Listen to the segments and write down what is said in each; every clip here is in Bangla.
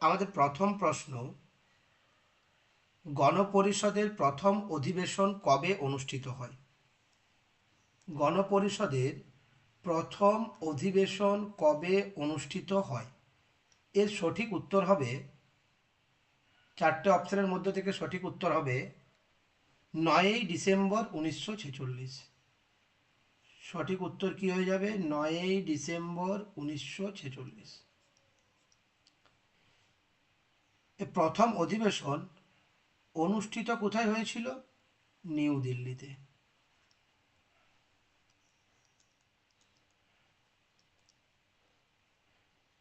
আমাদের প্রথম প্রশ্ন, গণপরিষদের প্রথম অধিবেশন কবে অনুষ্ঠিত হয়? গণপরিষদের প্রথম অধিবেশন কবে অনুষ্ঠিত হয়? এর সঠিক উত্তর হবে, চারটে অপশনের মধ্যে থেকে সঠিক উত্তর হবে, নয়ই ডিসেম্বর উনিশশো ছেচল্লিশ। সঠিক উত্তর কি হয়ে যাবে? নয়ই ডিসেম্বর উনিশশো ছেচল্লিশ এ প্রথম অধিবেশন অনুষ্ঠিত কোথায় হয়েছিল? নিউ দিল্লিতে।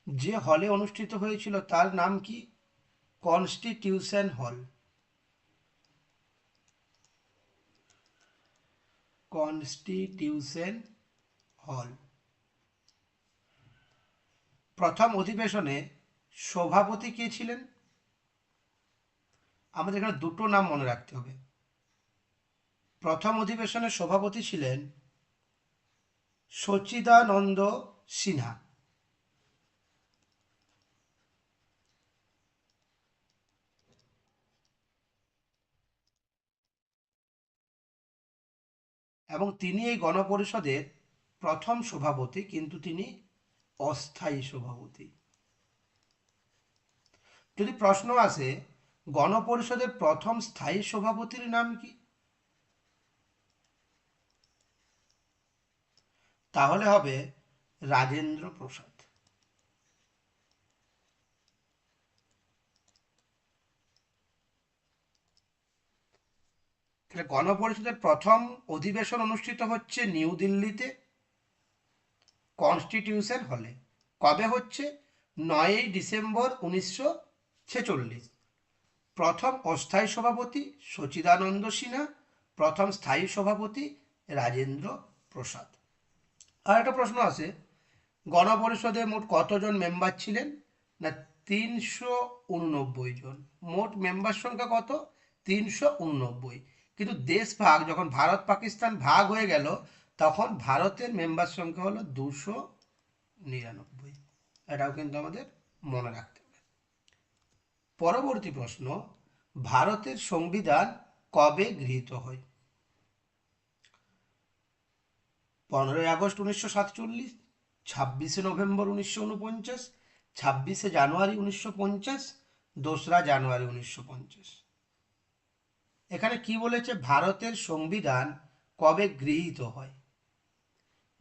যে হলে অনুষ্ঠিত হয়েছিল তার নাম কি? কনস্টিটিউশন হল। কনস্টিটিউশন হল। প্রথম অধিবেশনে সভাপতি কে ছিলেন? আমাদের এখানে দুটো নাম মনে রাখতে হবে। প্রথম অধিবেশনের সভাপতি ছিলেন সচিদানন্দ সিনহা। এবং তিনি এই গণপরিষদের প্রথম সভাপতি, কিন্তু তিনি অস্থায়ী সভাপতি। যদি প্রশ্ন আসে গণপরিষদের প্রথম স্থায়ী সভাপতির নাম কি? তাহলে হবে রাজেন্দ্র প্রসাদ। তাহলে গণপরিষদের প্রথম অধিবেশন অনুষ্ঠিত হচ্ছে নিউ দিল্লিতে, কনস্টিটিউশন হলে। কবে হচ্ছে? নয়ই ডিসেম্বর উনিশশো ছেচল্লিশ। প্রথম অস্থায়ী সভাপতি সচিদানন্দ সিনহা, প্রথম স্থায়ী সভাপতি রাজেন্দ্র প্রসাদ। আর একটা প্রশ্ন আছে, গণপরিষদে মোট কতজন মেম্বার ছিলেন? না, তিনশো উননব্বই জন। মোট মেম্বার সংখ্যা কত? তিনশো উননব্বই। কিন্তু দেশ ভাগ, যখন ভারত পাকিস্তান ভাগ হয়ে গেল, তখন ভারতের মেম্বার সংখ্যা হলো দুশো নিরানব্বই। এটাও কিন্তু আমাদের মনে রাখতে হবে। পরবর্তী প্রশ্ন ভারতের সংবিধান কবে গৃহীত হয়? পনেরোই আগস্ট উনিশশো সাতচল্লিশ, ছাব্বিশে নভেম্বর উনিশশো উনপঞ্চাশ, ছাব্বিশে জানুয়ারি উনিশশো পঞ্চাশ, দোসরা জানুয়ারি উনিশশো পঞ্চাশ। এখানে কি বলেছে? ভারতের সংবিধান কবে গৃহীত হয়?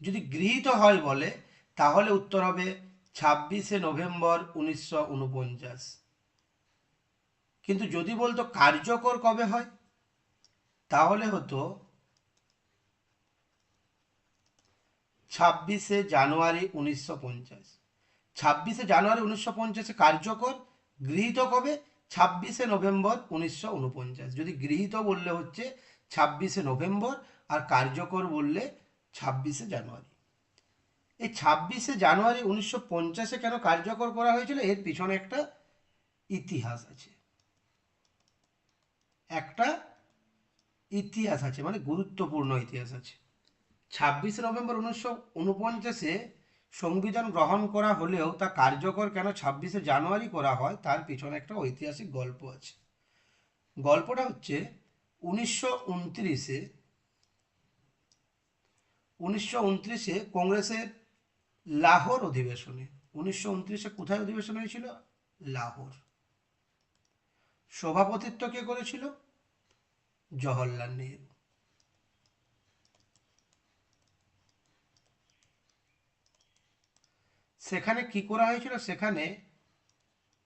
যদি গৃহীত হয় বলে, তাহলে উত্তর হবে ছাব্বিশে নভেম্বর উনিশশো উনপঞ্চাশ। কিন্তু যদি বলতো কার্যকর কবে হয়? তাহলে হতো ছাব্বিশে জানুয়ারি উনিশশো পঞ্চাশ। ছাব্বিশে জানুয়ারি উনিশশো পঞ্চাশে কার্যকর, গৃহীত কবে? ছাব্বিশে নভেম্বর উনিশশো উনপঞ্চাশ। যদি গৃহীত বললে হচ্ছে ছাব্বিশে নভেম্বর আর কার্যকর বললে ছাব্বিশে জানুয়ারি। এই ছাব্বিশে জানুয়ারি উনিশশো পঞ্চাশে কেন কার্যকর করা হয়েছিল? এর পিছনে একটা ইতিহাস আছে। একটা ইতিহাস আছে মানে গুরুত্বপূর্ণ ইতিহাস আছে। ছাব্বিশে নভেম্বর উনিশশো উনপঞ্চাশে সংবিধান গ্রহণ করা হলেও তা কার্যকর কেন ছাব্বিশে জানুয়ারি করা হয়, তার পিছনে একটা ঐতিহাসিক গল্প আছে। গল্পটা হচ্ছে উনিশশো উনত্রিশে উনিশশো উনত্রিশে কংগ্রেসের লাহোর অধিবেশনে, উনিশশো উনত্রিশে কোথায় অধিবেশন হয়েছিল? লাহোর। সভাপতিত্ব কে করেছিল? জওহরলাল নেহরু। সেখানে কি করা হয়েছিল? সেখানে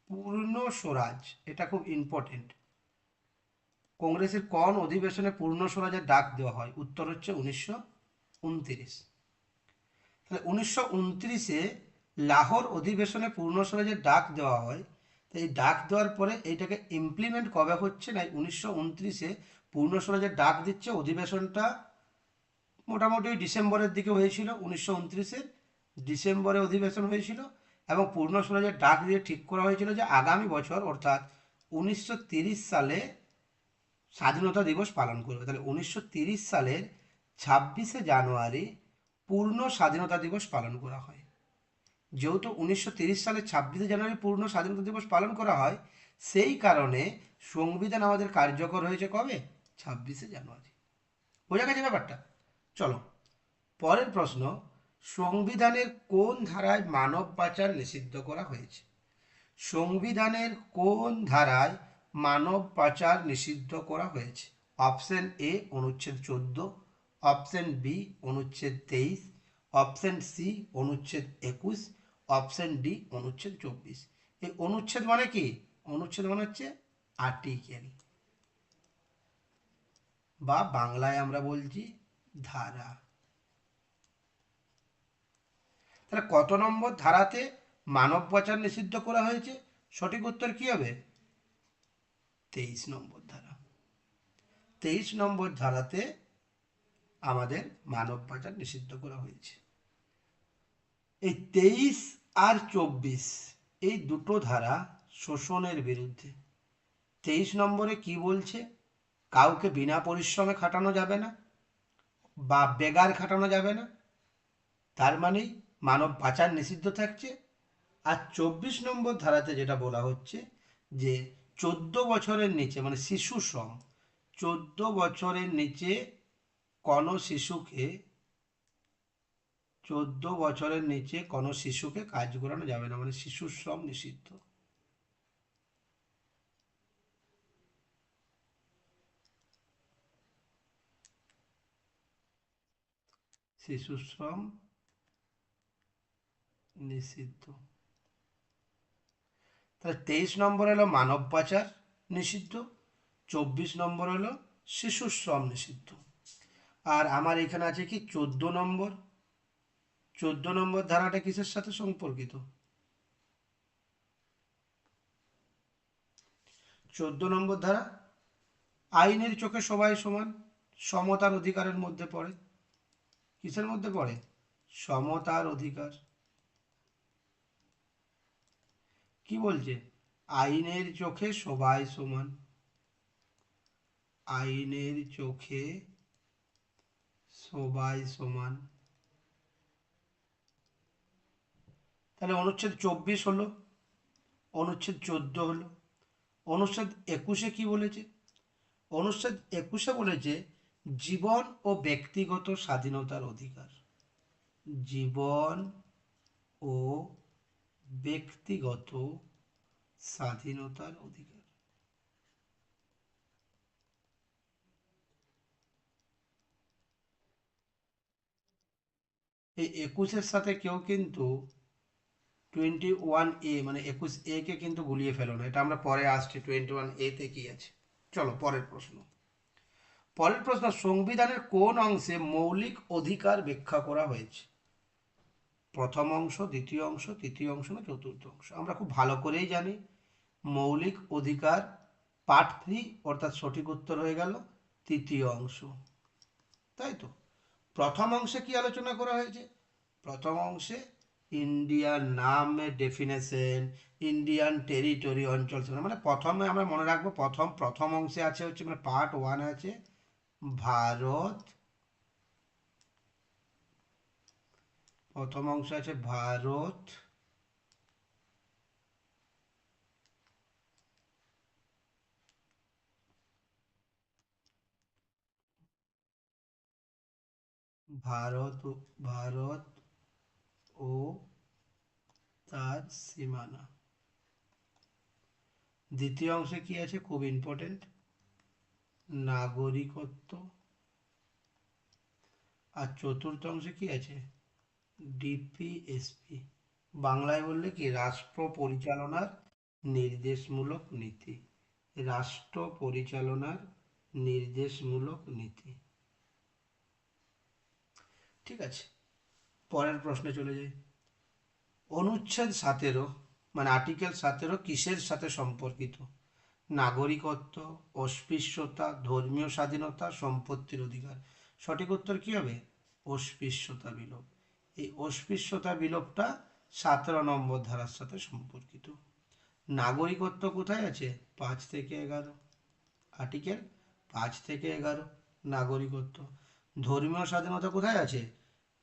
পূর্ণ স্বরাজ, এটা খুব ইম্পর্টেন্ট কংগ্রেসের কোন অধিবেশনে পূর্ণ স্বরাজের ডাক দেওয়া হয়। উত্তর হচ্ছে উনিশশো উনত্রিশ। তাহলে উনিশশো উনত্রিশে লাহোর অধিবেশনে পূর্ণ স্বরাজের ডাক দেওয়া হয়। এই ডাক দেওয়ার পরে এইটাকে ইমপ্লিমেন্ট কবে হচ্ছে? না উনিশশো উনত্রিশে পূর্ণ স্বরাজের ডাক দিচ্ছে, অধিবেশনটা মোটামুটি ডিসেম্বরের দিকে হয়েছিল, উনিশশো উনত্রিশের ডিসেম্বরে অধিবেশন হয়েছিল এবং পূর্ণ স্বরাজের ডাক দিয়ে ঠিক করা হয়েছিল যে আগামী বছর, অর্থাৎ উনিশশো সালে স্বাধীনতা দিবস পালন করবে। তাহলে উনিশশো সালের ছাব্বিশে জানুয়ারি পূর্ণ স্বাধীনতা দিবস পালন করা হয়। যেহেতু উনিশশো সালে ছাব্বিশে জানুয়ারি পূর্ণ স্বাধীনতা দিবস পালন করা হয়, সেই কারণে সংবিধান আমাদের কার্যকর হয়েছে কবে? ছাব্বিশে জানুয়ারি। বোঝা গেছে ব্যাপারটা? চলো, পরের প্রশ্ন, সংবিধানের কোন ধারায় মানব পাচার নিষিদ্ধ করা হয়েছে? সংবিধানের কোন ধারায় মানব পাচার নিষিদ্ধ করা হয়েছে? অপশন এ, অনুচ্ছেদ চোদ্দ, অপশন বি অনুচ্ছেদ তেইশ, অপশন সি অনুচ্ছেদ একুশ, অপশন ডি অনুচ্ছেদ চব্বিশ। এই অনুচ্ছেদ মানে কি? অনুচ্ছেদ মানে হচ্ছে আর্টিকেল বা বাংলায় আমরা বলছি ধারা। তাহলে কত নম্বর ধারাতে মানব পাচার নিষিদ্ধ করা হয়েছে? সঠিক উত্তর কি হবে? তেইশ নম্বর ধারা। তেইশ নম্বর ধারাতে আমাদের মানব পাচার নিষিদ্ধ করা হয়েছে। এই তেইশ আর চব্বিশ, এই দুটো ধারা শোষণের বিরুদ্ধে। তেইশ নম্বরে কি বলছে? কাউকে বিনা পরিশ্রমে খাটানো যাবে না, বা বেগার খাটানো যাবে না। তার মানেই মানব পাচার নিষিদ্ধ থাকছে। আর চব্বিশ নম্বর ধারাতে যেটা বলা হচ্ছে যে, চোদ্দ বছরের নিচে মানে শিশু শ্রম, চোদ্দ বছরের নিচে কোনো শিশুকে, চোদ্দ বছরের নিচে কোনো শিশুকে কাজ করানো যাবে না মানে শিশু শ্রম নিষিদ্ধ। শিশু শ্রম নিষিদ্ধ তাহলে তেইশ নম্বর হলো মানব পাচার নিষিদ্ধ, চব্বিশ নম্বর হলো শিশু শ্রম নিষিদ্ধ। আর আমার এখানে আছে কি চোদ্দ নম্বর? চোদ্দ নম্বর ধারাটা কিসের সাথে সম্পর্কিত? চোদ্দ নম্বর ধারা, আইনের চোখে সবাই সমান, সমতার অধিকারের মধ্যে পড়ে। কিসের মধ্যে পড়ে? সমতার অধিকার। কি বলছে? আইনের চোখে সবাই সমান। আইনের চোখে সবাই সমান। তাহলে অনুচ্ছেদ চব্বিশ হলো, অনুচ্ছেদ চোদ্দ হলো, অনুচ্ছেদ একুশে কি বলেছে? অনুচ্ছেদ একুশে বলেছে জীবন ও ব্যক্তিগত স্বাধীনতার অধিকার। জীবন ও ব্যক্তিগত স্বাধীনতার অধিকার। এই একুশের সাথে কেউ কিন্তু টোয়েন্টি ওয়ান এ মানে একুশ এ কে কিন্তু গুলিয়ে ফেলো না। এটা আমরা পরে আসছি টোয়েন্টি ওয়ান এ তে কি আছে? চলো, পরের প্রশ্ন। পরের প্রশ্ন সংবিধানের কোন অংশে মৌলিক অধিকার ব্যাখ্যা করা হয়েছে? প্রথম অংশ, দ্বিতীয় অংশ, তৃতীয় অংশ না চতুর্থ অংশ? আমরা খুব ভালো করেই জানি। মৌলিক অধিকার, পার্ট থ্রি, অর্থাৎ সঠিক উত্তর হয়ে গেল, তৃতীয় অংশ। তাই তো? প্রথম অংশে কি আলোচনা করা হয়েছে? প্রথম অংশে ইন্ডিয়ার নামের ডেফিনেশন ইন্ডিয়ান টেরিটরি অঞ্চল। মানে প্রথমে আমরা মনে রাখব, প্রথম প্রথম অংশে আছে হচ্ছে মানে পার্ট ওয়ান আছে। ভারত, প্রথম অংশ আছে ভারত ভারত ভারত ও তার সীমানা। দ্বিতীয় অংশে কি আছে? খুব ইম্পর্টেন্ট নাগরিকত্ব। আর চতুর্থ অংশে কি আছে? ডিপিএসপি। বাংলায় বললে কি, রাষ্ট্র পরিচালনার নির্দেশমূলক নীতি। রাষ্ট্র পরিচালনার নির্দেশমূলক নীতি। ঠিক আছে, পরের প্রশ্নে চলে যাই। অনুচ্ছেদ সতেরো মানে আর্টিকেল সতেরো কিসের সাথে সম্পর্কিত? নাগরিকত্ব, অস্পৃশ্যতা, ধর্মীয় স্বাধীনতা, সম্পত্তির অধিকার। সঠিক উত্তর কি হবে? অস্পৃশ্যতা বিলোপ। এই অস্পৃশ্যতা বিলোপটা সতেরো নম্বর ধারার সাথে সম্পর্কিত। নাগরিকত্ব কোথায় আছে? পাঁচ থেকে এগারো। আর্টিকেল পাঁচ থেকে এগারো, নাগরিকত্ব। ধর্মীয় স্বাধীনতা কোথায় আছে?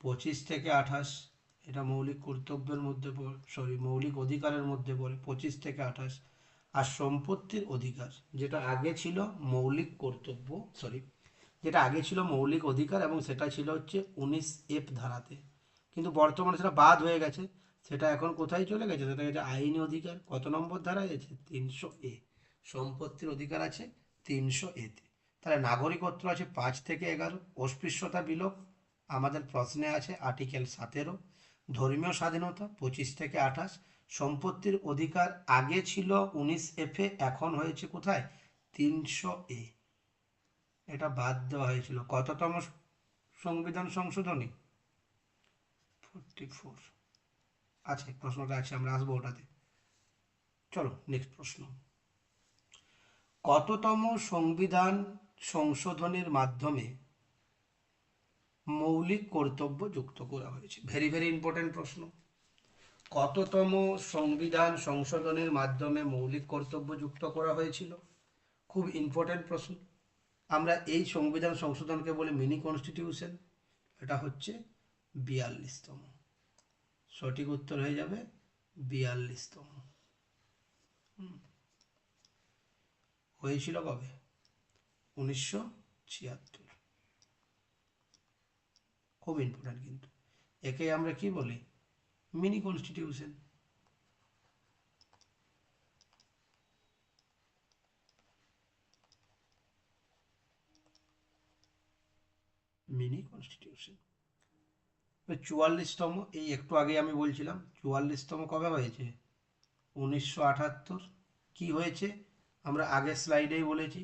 পঁচিশ থেকে আঠাশ। এটা মৌলিক কর্তব্যের মধ্যে পড়ে, সরি, মৌলিক অধিকারের মধ্যে পড়ে, পঁচিশ থেকে আঠাশ। আর সম্পত্তির অধিকার, যেটা আগে ছিল মৌলিক কর্তব্য সরি যেটা আগে ছিল মৌলিক অধিকার এবং সেটা ছিল হচ্ছে উনিশ এফ ধারাতে। কিন্তু বর্তমানে সেটা বাদ হয়ে গেছে, সেটা এখন কোথায় চলে গেছে? সেটা গেছে আইনি অধিকার। কত নম্বর ধারায় আছে তিনশো এ। সম্পত্তির অধিকার আছে তিনশো এতে তাহলে নাগরিকত্ব আছে পাঁচ থেকে এগারো, অস্পৃশ্যতা বিলোপ আমাদের প্রশ্নে আছে আর্টিকেল সতেরো, ধর্মীয় স্বাধীনতা পঁচিশ থেকে আঠাশ সম্পত্তির অধিকার আগে ছিল উনিশ এফে এখন হয়েছে কোথায়? তিনশো এ এটা বাদ দেওয়া হয়েছিল। কততম সংবিধান সংশোধনী? ফোর আছে প্রশ্নটা আছে, আমরা আসব ওটাতে। চলো নেক্সট প্রশ্ন। কততম সংবিধান সংশোধনের মাধ্যমে মৌলিক কর্তব্য যুক্ত করা হয়েছে? ভেরি ভেরি ইম্পর্টেন্ট প্রশ্ন। কততম সংবিধান সংশোধনের মাধ্যমে মৌলিক কর্তব্য যুক্ত করা হয়েছিল? খুব ইম্পর্টেন্ট প্রশ্ন। আমরা এই সংবিধান সংশোধনকে বলি মিনি কনস্টিটিউশন এটা হচ্ছে বিয়াল্লিশতম। সঠিক উত্তর হয়ে যাবে বিয়াল্লিশতম। হয়েছিল কবে? উনিশশো ছিয়াত্তর। খুব ইম্পর্ট্যান্ট কিন্তু। একে আমরা কি বলি? মিনি কনস্টিটিউশন মিনি কনস্টিটিউশন চুয়াল্লিশতম, এই একটু আগে আমি বলছিলাম, চুয়াল্লিশতম কবে হয়েছে? উনিশশো আঠাত্তর কি হয়েছে? আমরা আগের স্লাইডেই বলেছি,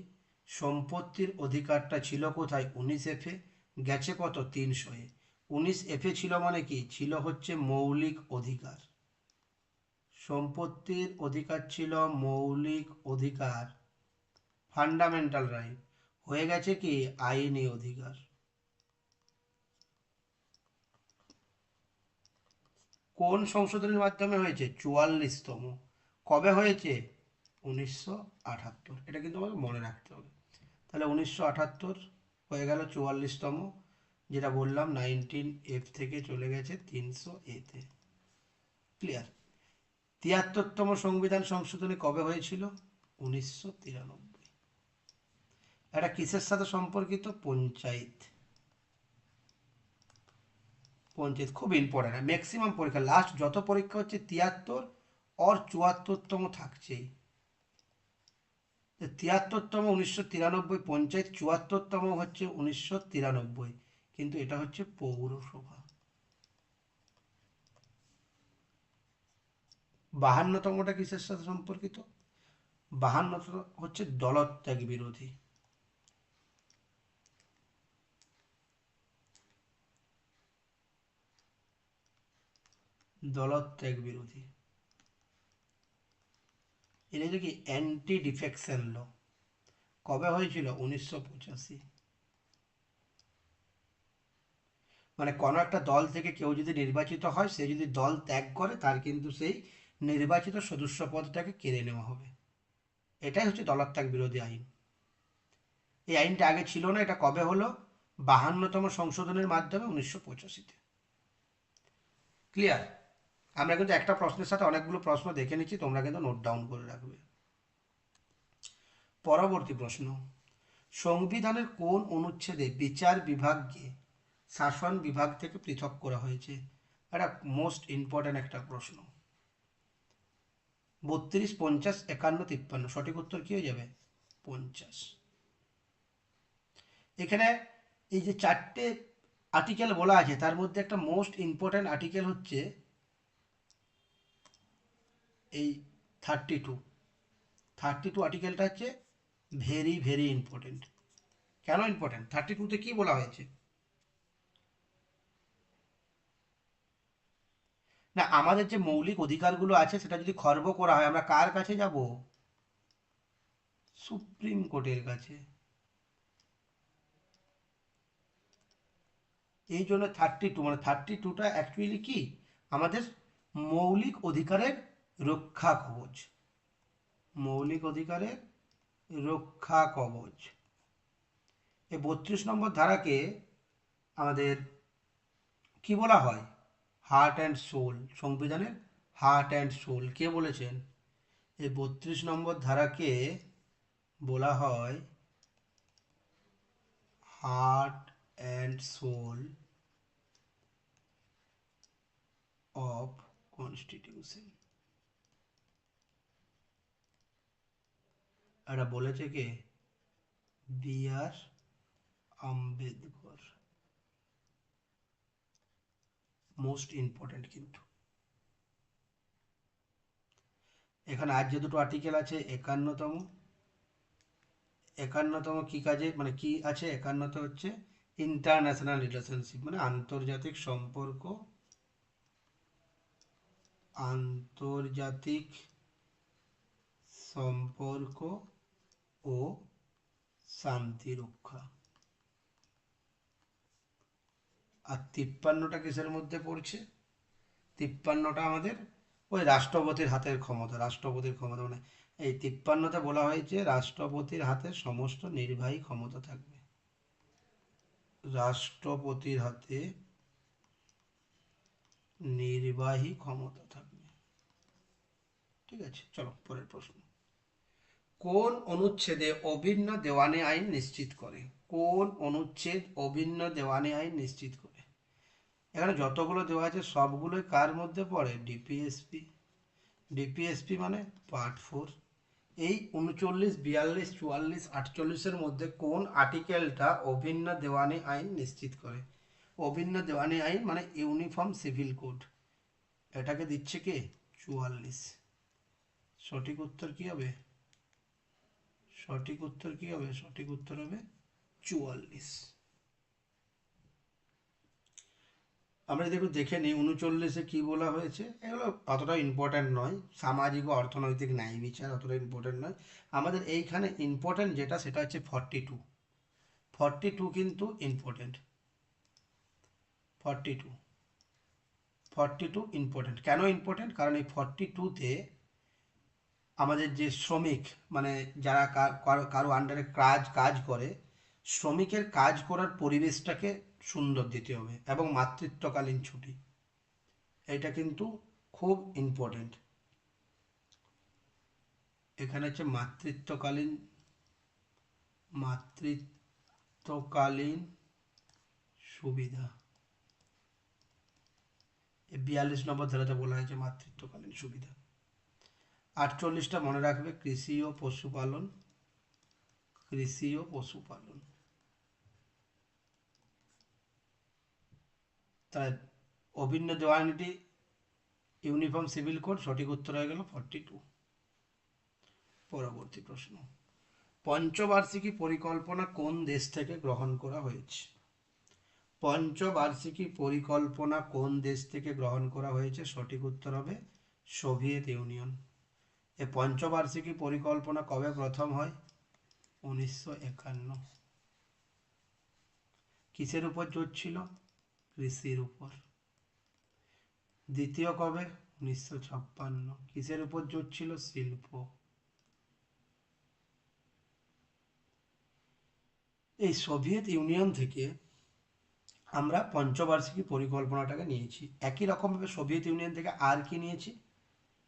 সম্পত্তির অধিকারটা ছিল কোথায়? উনিশ এফে গেছে কত? তিনশো এ। উনিশ এফে ছিল মানে কি? ছিল হচ্ছে মৌলিক অধিকার। সম্পত্তির অধিকার ছিল মৌলিক অধিকার। ফান্ডামেন্টাল রাইট হয়ে গেছে কি? আইনি অধিকার। কোন সংশোধনের মাধ্যমে হয়েছে? চুয়াল্লিশতম। কবে হয়েছে? উনিশশো আঠাত্তর এটা কিন্তু আমাকে মনে রাখতে হবে। তাহলে উনিশশো আঠাত্তর হয়ে গেল চুয়াল্লিশতম। যেটা বললাম নাইনটিন এফ থেকে চলে গেছে তিনশো এতে ক্লিয়ার তিয়াত্তরতম সংবিধান সংশোধনী কবে হয়েছিল? উনিশশো তিরানব্বই। এটা কিসের সাথে সম্পর্কিত? পঞ্চায়েত। পঞ্চায়েত খুব ইম্পর্টেন্ট ম্যাক্সিমাম পরীক্ষা লাস্ট যত পরীক্ষা হচ্ছে তিয়াত্তর অর চুয়াত্তরতম থাকছেই তিয়াত্তরতম উনিশশো তিরানব্বই, পঞ্চায়েত চুয়াত্তরতম হচ্ছে উনিশশো তিরানব্বই। কিন্তু এটা হচ্ছে পৌরসভা। বাহান্নতমটা কিসের সাথে সম্পর্কিত? বাহান্নতম হচ্ছে দলত্যাগ বিরোধী। দলত্যাগ বিরোধী। এটা কি অ্যান্টি ডিফেকশন ল কবে হয়েছিল? উনিশশো পঁচাশি। মানে কোনো একটা দল থেকে কেউ যদি নির্বাচিত হয়, সে যদি দল ত্যাগ করে, তার কিন্তু সেই নির্বাচিত সদস্য পদটাকে কেড়ে নেওয়া হবে। এটাই হচ্ছে দলত্যাগ বিরোধী আইন। এই আইনটা আগে ছিল না, এটা কবে হলো? বাহান্নতম সংশোধনের মাধ্যমে উনিশশো পঁচাশিতে। ক্লিয়ার আমরা কিন্তু একটা প্রশ্নের সাথে অনেকগুলো প্রশ্ন দেখে নিচ্ছি, তোমরা কিন্তু নোট ডাউন করে রাখবে। পরবর্তী প্রশ্ন। সংবিধানের কোন অনুচ্ছেদে বিচার বিভাগকে শাসন বিভাগ থেকে পৃথক করা হয়েছে। এটা মোস্ট ইম্পর্ট্যান্ট একটা প্রশ্ন। বত্রিশ, পঞ্চাশ, একান্ন, তিপ্পান্ন, সঠিক উত্তর কি হয়ে যাবে? পঞ্চাশ। এখানে এই যে চারটে আর্টিকেল বলা আছে, তার মধ্যে একটা মোস্ট ইম্পর্ট্যান্ট আর্টিকেল হচ্ছে এই থার্টি টু থার্টি টু আর্টিকেলটা হচ্ছে ভেরি ভেরি ইম্পর্টেন্ট কেন ইম্পর্টেন্ট থার্টি টুতে কী বলা হয়েছে? না, আমাদের যে মৌলিক অধিকারগুলো আছে, সেটা যদি খর্ব করা হয়, আমরা কার কাছে যাব? সুপ্রিম কোর্টের কাছে। এই জন্য থার্টি টু মানে থার্টি টুটা অ্যাকচুয়ালি কি? আমাদের মৌলিক অধিকারের রক্ষা কবচ। মৌলিক অধিকারের রক্ষা কবচ। এই বত্রিশ নম্বর ধারাকে আমাদের কি বলা হয়? হার্ট অ্যান্ড সোল সংবিধানের হার্ট অ্যান্ড সোল কে বলেছেন? এই বত্রিশ নম্বর ধারাকে বলা হয় heart and soul of constitution. এটা বলেছে কে B R Ambedkar. Most important কিন্তু। এখানে আজ যে দুটো আর্টিকেল আছে, একান্নতম একান্নতম কি কাজে মানে কি আছে, একান্নত হচ্ছে ইন্টারন্যাশনাল রিলেশনশিপ মানে আন্তর্জাতিক সম্পর্ক আন্তর্জাতিক সম্পর্ক ও শান্তি রক্ষা। আর তিপ্পান্নটা কিসের মধ্যে পড়ছে? তিপ্পান্নটা আমাদের ওই রাষ্ট্রপতির হাতের ক্ষমতা, রাষ্ট্রপতির ক্ষমতা মানে এই তিপ্পান্নতে বলা হয়েছে রাষ্ট্রপতির হাতে সমস্ত নির্বাহী ক্ষমতা থাকবে। রাষ্ট্রপতির হাতে নির্বাহী ক্ষমতা থাকবে। ঠিক আছে, চলো পরের প্রশ্ন। কোন অনুচ্ছেদে অভিন্ন দেওয়ানি আইন নিশ্চিত করে? কোন অনুচ্ছেদ অভিন্ন দেওয়ানি আইন নিশ্চিত করে? এখানে যতগুলো দেওয়া আছে, সবগুলোই কার মধ্যে পড়ে? ডিপিএসপি ডিপিএসপি মানে পার্ট ফোর এই উনচল্লিশ, বিয়াল্লিশ, চুয়াল্লিশ, আটচল্লিশের মধ্যে কোন আর্টিকেলটা অভিন্ন দেওয়ানি আইন নিশ্চিত করে? অভিন্ন দেওয়ানি আইন মানে ইউনিফর্ম সিভিল কোড। এটাকে দিচ্ছে কে? চুয়াল্লিশ। সঠিক উত্তর কি হবে? সঠিক উত্তর কি হবে? সঠিক উত্তর হবে চুয়াল্লিশ। আমরা যদি একটু দেখে নিই, উনচল্লিশে কি বলা হয়েছে? এগুলো অতটা ইম্পর্ট্যান্ট নয়। সামাজিক ও অর্থনৈতিক ন্যায় বিচার অতটা ইম্পর্ট্যান্ট নয়। আমাদের এইখানে ইম্পর্ট্যান্ট যেটা, সেটা হচ্ছে ফর্টি টু ফর্টি টু কিন্তু important forty two forty two important কেন ইম্পর্ট্যান্ট কারণ এই ফর্টি টুতে আমাদের যে শ্রমিক মানে যারা কারও আন্ডারে কাজ কাজ করে, শ্রমিকের কাজ করার পরিবেশটাকে সুন্দর দিতে হবে এবং মাতৃত্বকালীন ছুটি। এটা কিন্তু খুব ইম্পর্টেন্ট এখানে হচ্ছে মাতৃত্বকালীন মাতৃত্বকালীন সুবিধা। বিয়াল্লিশ নম্বর ধারাতে বলা হয়েছে মাতৃত্বকালীন সুবিধা। আটচল্লিশটা মনে রাখবে, কৃষি ও পশুপালন। কৃষি ও পশুপালন। তাই অভিন্ন দেওয়ানিটি ইউনিফর্ম সিভিল কোড, সঠিক উত্তর হয়ে গেল ফর্টি টু পরবর্তী প্রশ্ন। পঞ্চবার্ষিকী পরিকল্পনা কোন দেশ থেকে গ্রহণ করা হয়েছে? পঞ্চবার্ষিকী পরিকল্পনা কোন দেশ থেকে গ্রহণ করা হয়েছে? সঠিক উত্তর হবে সোভিয়েত ইউনিয়ন। এ পঞ্চবার্ষিকী পরিকল্পনা কবে প্রথম হয়? উনিশশো একান্ন। কিসের উপর জোর ছিল? কৃষির উপর। দ্বিতীয় কবে? উনিশশো ছাপ্পান্ন। কিসের উপর জোর ছিল? শিল্প। এই সোভিয়েত ইউনিয়ন থেকে আমরা পঞ্চবার্ষিকী পরিকল্পনাটাকে নিয়েছি। একই রকমভাবে সোভিয়েত ইউনিয়ন থেকে আর কি নিয়েছি?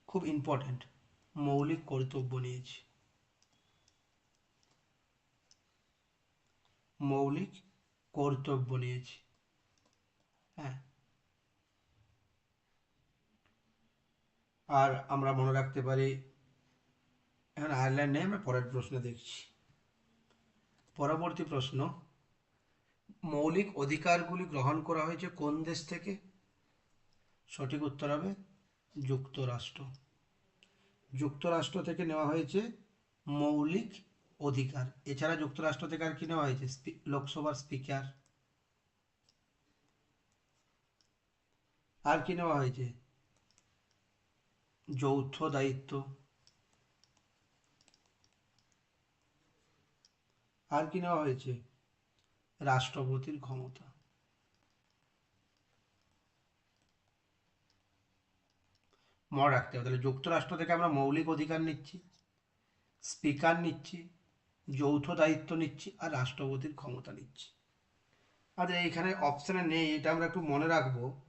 খুব ইম্পর্ট্যান্ট মৌলিক কর্তব্য নিয়েছি। মৌলিক কর্তব্য নিয়েছি। হ্যাঁ। আর আমরা মনে রাখতে পারি, এখন আয়ারল্যান্ড নেই আমরা পরের প্রশ্ন দেখছি। পরবর্তী প্রশ্ন, মৌলিক অধিকারগুলি গ্রহণ করা হয়েছে কোন দেশ থেকে? সঠিক উত্তর হবে যুক্তরাষ্ট্র। যুক্তরাষ্ট্র থেকে নেওয়া হয়েছে মৌলিক অধিকার। এছাড়া যুক্তরাষ্ট্র থেকে আর কি নেওয়া হয়েছে? লোকসভার স্পিকার। আর কি নেওয়া হয়েছে? যৌথ দায়িত্ব। আর কি নেওয়া হয়েছে? রাষ্ট্রপতির ক্ষমতা। মনে রাখতে হবে, তাহলে যুক্তরাষ্ট্র থেকে আমরা মৌলিক অধিকার নিচ্ছি, স্পিকার নিচ্ছি, যৌথ দায়িত্ব নিচ্ছি আর রাষ্ট্রপতির ক্ষমতা নিচ্ছি। আর এইখানে অপশানে নেই, এটা আমরা একটু মনে রাখব।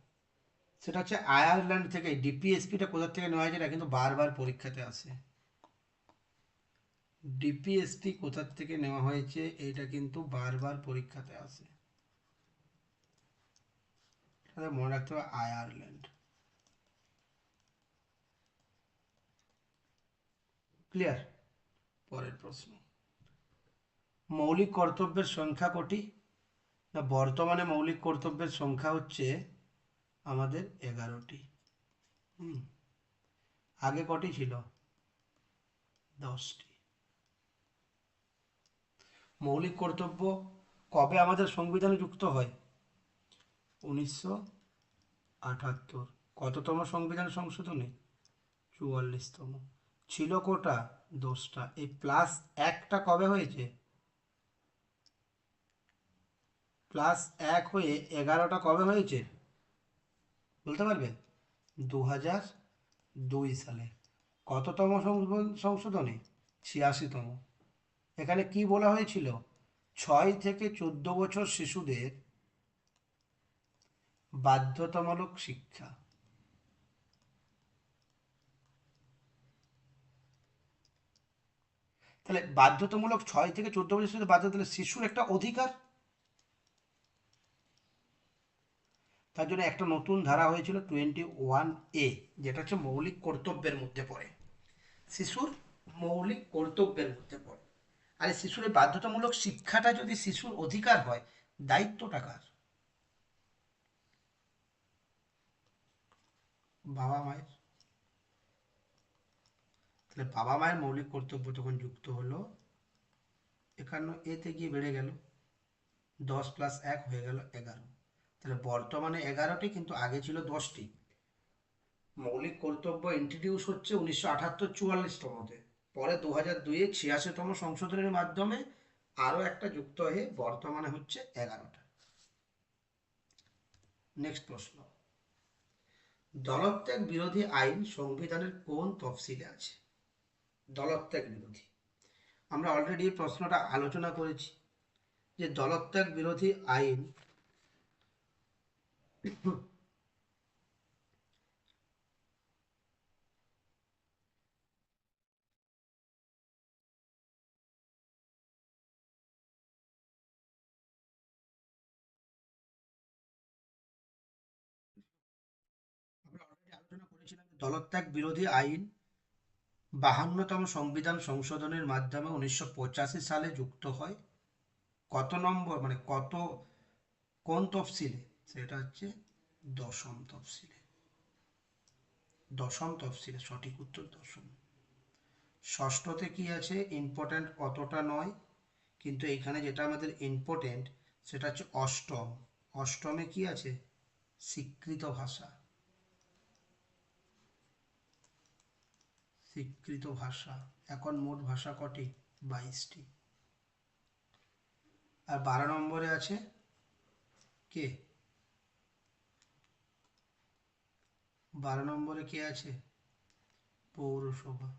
সেটা হচ্ছে আয়ারল্যান্ড থেকে ডিপিএসপিটা কোথা থেকে নেওয়া হয়েছে এটা কিন্তু বারবার পরীক্ষাতে আসে। ডিপিএসপি কোথা থেকে নেওয়া হয়েছে এটা কিন্তু বারবার পরীক্ষাতে আসে। মনে রাখতে হবে আয়ারল্যান্ড। ক্লিয়ার পরের প্রশ্ন। মৌলিক কর্তব্যের সংখ্যা কটি? না বর্তমানে মৌলিক কর্তব্যের সংখ্যা হচ্ছে আমাদের এগারোটি। হুম। আগে কটি ছিল? দশটি। মৌলিক কর্তব্য কবে আমাদের সংবিধানে যুক্ত হয়? উনিশশো আটাত্তর। কততম সংবিধান সংশোধনী? চুয়াল্লিশতম। ছিল কোটা? দশটা। এই প্লাস একটা কবে হয়েছে? প্লাস এক হয়ে এগারোটা কবে হয়েছে? বলতে পারবে দু হাজার দুই সালে। কততম সংশোধন- ছিয়াশিতম। এখানে কি বলা হয়েছিল? ছয় থেকে চোদ্দ বছর শিশুদের বাধ্যতামূলক শিক্ষা। তাহলে বাধ্যতামূলক ছয় থেকে চোদ্দ বছর শিশুদের বাধ্য তাহলে শিশুর একটা অধিকার? তার জন্য একটা নতুন ধারা হয়েছিল টোয়েন্টি ওয়ান এ যেটা হচ্ছে মৌলিক কর্তব্যের মধ্যে পড়ে। শিশুর মৌলিক কর্তব্যের মধ্যে পড়ে। আর শিশুর বাধ্যতামূলক শিক্ষাটা যদি শিশুর অধিকার হয়, দায়িত্বটা কার? বাবা মায়ের। তাহলে বাবা মায়ের মৌলিক কর্তব্য যখন যুক্ত হলো, একান্ন এতে গিয়ে বেড়ে গেল। দশ প্লাস এক হয়ে গেল এগারো। তাহলে বর্তমানে এগারোটি কিন্তু আগে ছিল দশটি। মৌলিক কর্তব্য ইন্ট্রোডিউস হচ্ছে উনিশশো আঠাত্তর চুয়াল্লিশতমতে পরে দু হাজার দুইয়ে ছিয়াশিতম সংশোধনের মাধ্যমে আরও একটা যুক্ত হয়ে বর্তমানে হচ্ছে এগারোটা। নেক্সট প্রশ্ন। দলত্যাগ বিরোধী আইন সংবিধানের কোন তফসিলে আছে? দলত্যাগ বিরোধী। আমরা অলরেডি প্রশ্নটা আলোচনা করেছি যে দলত্যাগ বিরোধী আইন আমরা অলরেডি আলোচনা করেছিলাম যে দলত্যাগ বিরোধী আইন বাহান্নতম সংবিধান সংশোধনের মাধ্যমে উনিশশো পঁচাশি সালে যুক্ত হয়। কত নম্বর মানে কত কোন তফসিলে সেটা হচ্ছে দশম তফসিলে। দশম তফসিলে সঠিক উত্তর দশম। ষষ্ঠতে কি আছে? ইম্পর্ট্যান্ট অতটা নয়, কিন্তু এখানে যেটা আমাদের ইম্পর্ট্যান্ট সেটা হচ্ছে অষ্টম। অষ্টমে কি আছে? স্বীকৃত ভাষা। স্বীকৃত ভাষা। এখন মোট ভাষা কটি? বাইশটি। আর বারো নম্বরে আছে কে? বারো নম্বরে কে আছে? পৌরসভা।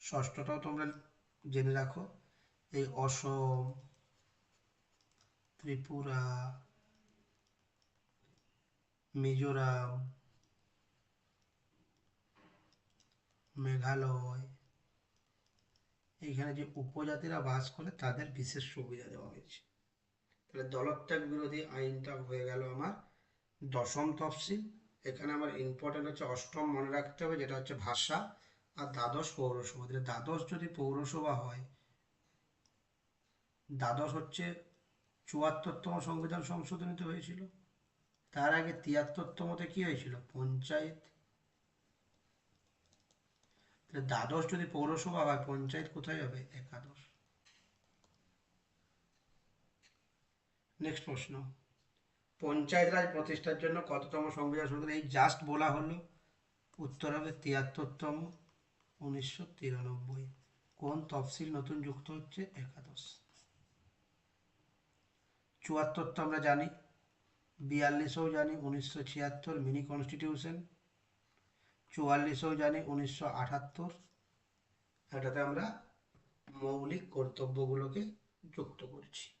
ষষ্ঠটাও তোমরা জেনে রাখো, এই অসম, ত্রিপুরা, মিজোরাম, মেঘালয়, এইখানে যে উপজাতিরা বাস করে তাদের বিশেষ সুবিধা দেওয়া হয়েছে। তাহলে দলত্যাগ বিরোধী আইনটা হয়ে গেল আমার দশম তফসিল। এখানে আমার ইম্পর্টেন্ট হচ্ছে অষ্টম মনে রাখতে হবে, যেটা হচ্ছে ভাষা আর দ্বাদশ পৌরসভা। তাহলে দ্বাদশ যদি পৌরসভা হয়, দ্বাদশ হচ্ছে চুয়াত্তরতম সংবিধান সংশোধনীতে হয়েছিল। তার আগে তিয়াত্তরতমতে কি হয়েছিল? পঞ্চায়েত। দ্বাদশ যদি পৌরসভা হয়, পঞ্চায়েত কোথায় হবে? একাদশ। নেক্সট প্রশ্ন. পঞ্চায়েত রাজ প্রতিষ্ঠার জন্য কততম সংবিধান সংশোধন? এই জাস্ট বলা হলো। উত্তর হবে তিয়াত্তরতম, উনিশশো তিরানব্বই। কোন তফসিল নতুন যুক্ত হচ্ছে? একাদশ। চুয়াত্তর তো আমরা জানি। বিয়াল্লিশও জানি, উনিশশো ছিয়াত্তর, মিনি কনস্টিটিউশন। চুয়াল্লিশও জানি, উনিশশো আটাত্তর। এটাতে আমরা মৌলিক কর্তব্যগুলোকে যুক্ত করছি।